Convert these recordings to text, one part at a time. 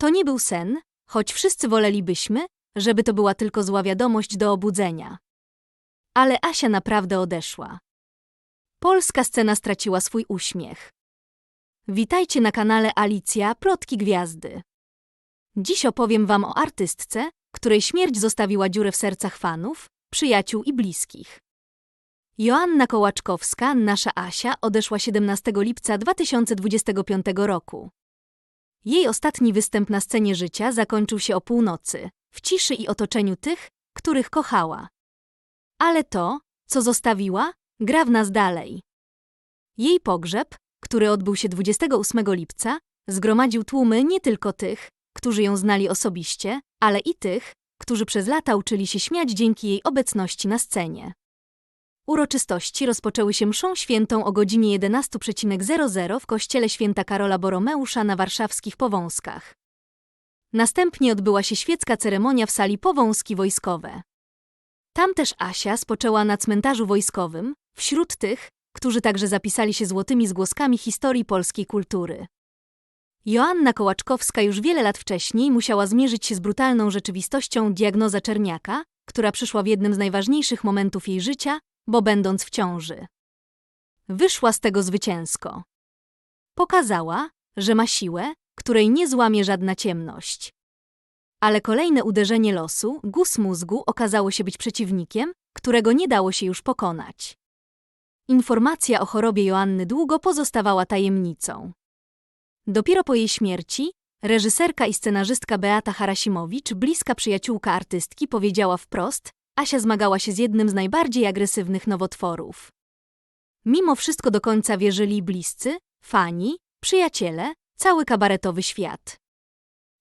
To nie był sen, choć wszyscy wolelibyśmy, żeby to była tylko zła wiadomość do obudzenia. Ale Asia naprawdę odeszła. Polska scena straciła swój uśmiech. Witajcie na kanale Alicja Plotki Gwiazdy. Dziś opowiem wam o artystce, której śmierć zostawiła dziurę w sercach fanów, przyjaciół i bliskich. Joanna Kołaczkowska, nasza Asia, odeszła 17 lipca 2025 roku. Jej ostatni występ na scenie życia zakończył się o północy, w ciszy i otoczeniu tych, których kochała. Ale to, co zostawiła, gra w nas dalej. Jej pogrzeb, który odbył się 28 lipca, zgromadził tłumy nie tylko tych, którzy ją znali osobiście, ale i tych, którzy przez lata uczyli się śmiać dzięki jej obecności na scenie. Uroczystości rozpoczęły się mszą świętą o godzinie 11.00 w kościele święta Karola Boromeusza na warszawskich Powązkach. Następnie odbyła się świecka ceremonia w sali Powązki Wojskowe. Tam też Asia spoczęła na cmentarzu wojskowym, wśród tych, którzy także zapisali się złotymi zgłoskami historii polskiej kultury. Joanna Kołaczkowska już wiele lat wcześniej musiała zmierzyć się z brutalną rzeczywistością diagnoza czerniaka, która przyszła w jednym z najważniejszych momentów jej życia, bo będąc w ciąży. Wyszła z tego zwycięsko. Pokazała, że ma siłę, której nie złamie żadna ciemność. Ale kolejne uderzenie losu, guz mózgu, okazało się być przeciwnikiem, którego nie dało się już pokonać. Informacja o chorobie Joanny długo pozostawała tajemnicą. Dopiero po jej śmierci, reżyserka i scenarzystka Beata Harasimowicz, bliska przyjaciółka artystki, powiedziała wprost, Asia zmagała się z jednym z najbardziej agresywnych nowotworów. Mimo wszystko do końca wierzyli bliscy, fani, przyjaciele, cały kabaretowy świat.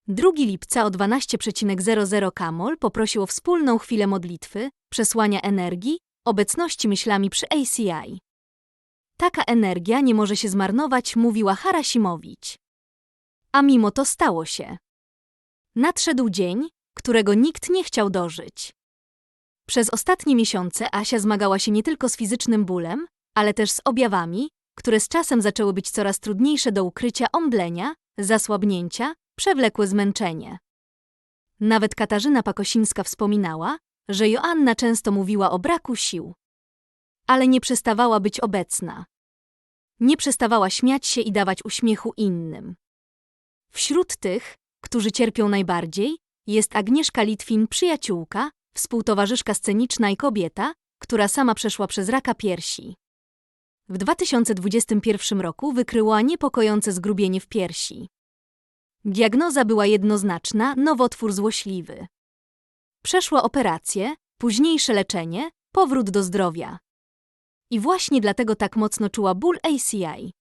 2 lipca o 12.00 Kamol poprosił o wspólną chwilę modlitwy, przesłania energii, obecności myślami przy ACI. Taka energia nie może się zmarnować, mówiła Harasimowicz. A mimo to stało się. Nadszedł dzień, którego nikt nie chciał dożyć. Przez ostatnie miesiące Asia zmagała się nie tylko z fizycznym bólem, ale też z objawami, które z czasem zaczęły być coraz trudniejsze do ukrycia omdlenia, zasłabnięcia, przewlekłe zmęczenie. Nawet Katarzyna Pakosińska wspominała, że Joanna często mówiła o braku sił. Ale nie przestawała być obecna. Nie przestawała śmiać się i dawać uśmiechu innym. Wśród tych, którzy cierpią najbardziej, jest Agnieszka Litwin, przyjaciółka, współtowarzyszka sceniczna i kobieta, która sama przeszła przez raka piersi. W 2021 roku wykryła niepokojące zgrubienie w piersi. Diagnoza była jednoznaczna nowotwór złośliwy. Przeszła operację, późniejsze leczenie, powrót do zdrowia. I właśnie dlatego tak mocno czuła ból ACI.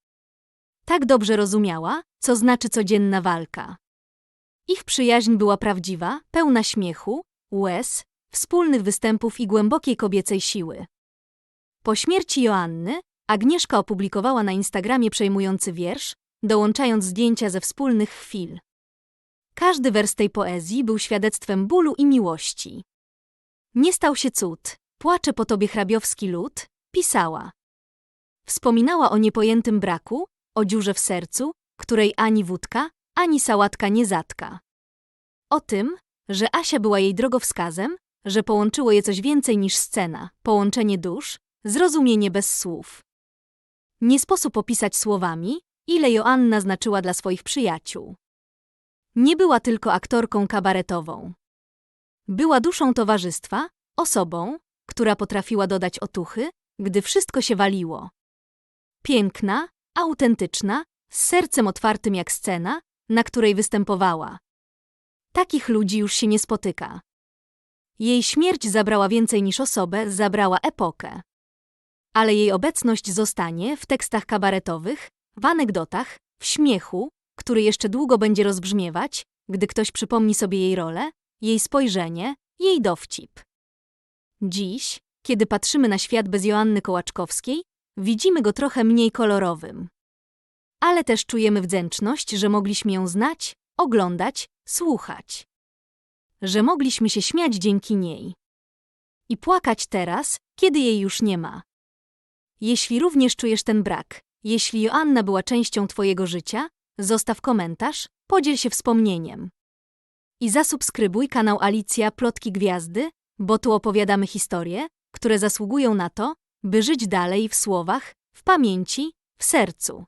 Tak dobrze rozumiała, co znaczy codzienna walka. Ich przyjaźń była prawdziwa, pełna śmiechu, łez, wspólnych występów i głębokiej kobiecej siły. Po śmierci Joanny, Agnieszka opublikowała na Instagramie przejmujący wiersz, dołączając zdjęcia ze wspólnych chwil. Każdy wers tej poezji był świadectwem bólu i miłości. Nie stał się cud, płacze po tobie hrabiowski lud, pisała. Wspominała o niepojętym braku, o dziurze w sercu, której ani wódka, ani sałatka nie zatka. O tym, że Asia była jej drogowskazem, że połączyło je coś więcej niż scena, połączenie dusz, zrozumienie bez słów. Nie sposób opisać słowami, ile Joanna znaczyła dla swoich przyjaciół. Nie była tylko aktorką kabaretową. Była duszą towarzystwa, osobą, która potrafiła dodać otuchy, gdy wszystko się waliło. Piękna, autentyczna, z sercem otwartym jak scena, na której występowała. Takich ludzi już się nie spotyka. Jej śmierć zabrała więcej niż osobę, zabrała epokę. Ale jej obecność zostanie w tekstach kabaretowych, w anegdotach, w śmiechu, który jeszcze długo będzie rozbrzmiewać, gdy ktoś przypomni sobie jej rolę, jej spojrzenie, jej dowcip. Dziś, kiedy patrzymy na świat bez Joanny Kołaczkowskiej, widzimy go trochę mniej kolorowym. Ale też czujemy wdzięczność, że mogliśmy ją znać, oglądać, słuchać że mogliśmy się śmiać dzięki niej. I płakać teraz, kiedy jej już nie ma. Jeśli również czujesz ten brak, jeśli Joanna była częścią Twojego życia, zostaw komentarz, podziel się wspomnieniem. I zasubskrybuj kanał Alicja Plotki Gwiazdy, bo tu opowiadamy historie, które zasługują na to, by żyć dalej w słowach, w pamięci, w sercu.